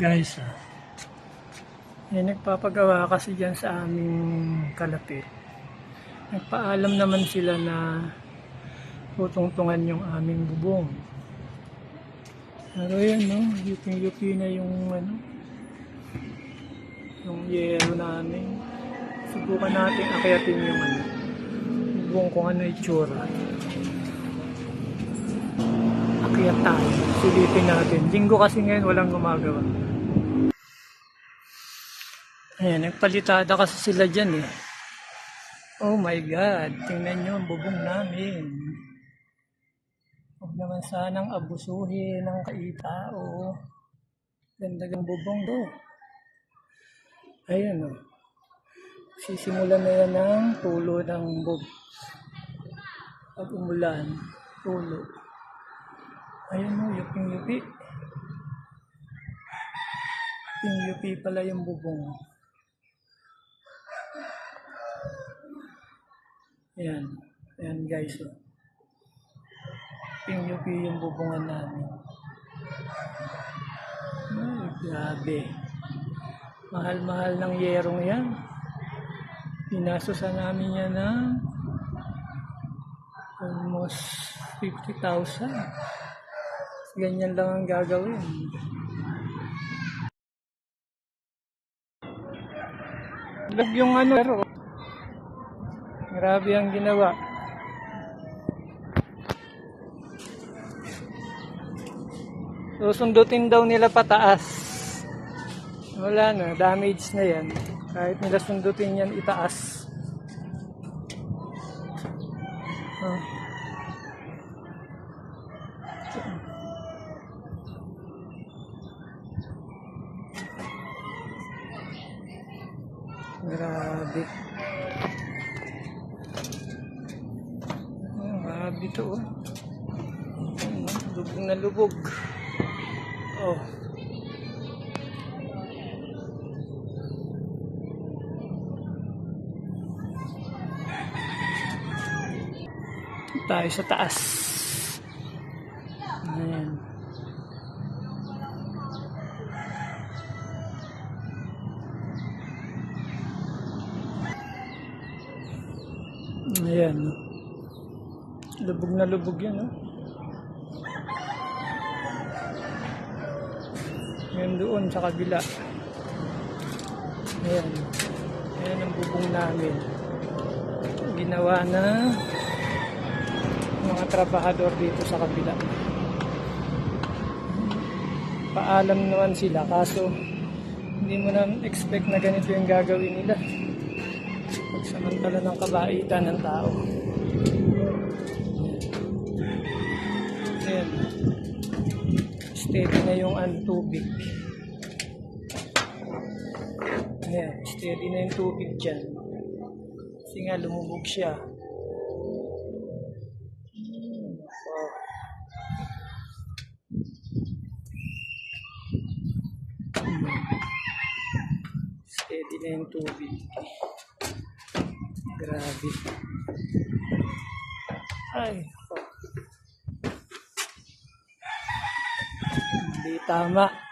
Guys, ah. May nagpapagawa kasi dyan sa aming kalapit. Nagpaalam naman sila na tutungtungan yung aming bubong. Pero yun, no? Yuping-yupi na yung ano, yung yero namin. Subukan natin akyatin yung ano, bubong kung ano itsura. Akyat tayo. Silipin natin. Linggo kasi ngayon walang gumagawa. Ayan, nagpalitada kasi sila dyan eh. Oh my God, tingnan nyo ang bubong namin. Huwag naman sanang abusuhin ng kaitao. Ganda ng bubong do. Ayan o. Oh. Sisimulan na yan ng tulo ng bub. Pag umulan, tulo. Ayun o, yuping-yupi. Yuping-yupi pala yung bubong. Ayan. Ayan guys. Oh. Yuping-yupi yung bubungan namin. Ay, grabe. Mahal-mahal ng yerong yan. Pinasosan namin yan ng almost 50,000. Ganyan lang ang gagawin. Lag yung ano, pero grabe ang ginawa. Susundutin daw nila pataas. Wala na, damage na yan. Kahit nila sundutin yan itaas. Oh. Grabe. Oh, grabe to oh. Lubog na lubog. Oh. Tayo sa taas. Ayan. Ayan. Lubog na lubog yan, no? Ngayon doon sa kabila. Ayan. Ayan ang bubong namin. Ginawa na mga trabahador dito sa kabila. Paalam naman sila kaso hindi mo na expect na ganito yung gagawin nila. Pagsamantala ng kabaitan ng tao. Ayan. Steady na yung ang tubig. Ayan, steady na yung tubig dyan. Kasi nga lumubog siya. Steady na yung tubig. Grabe. Ay. Hindi tama.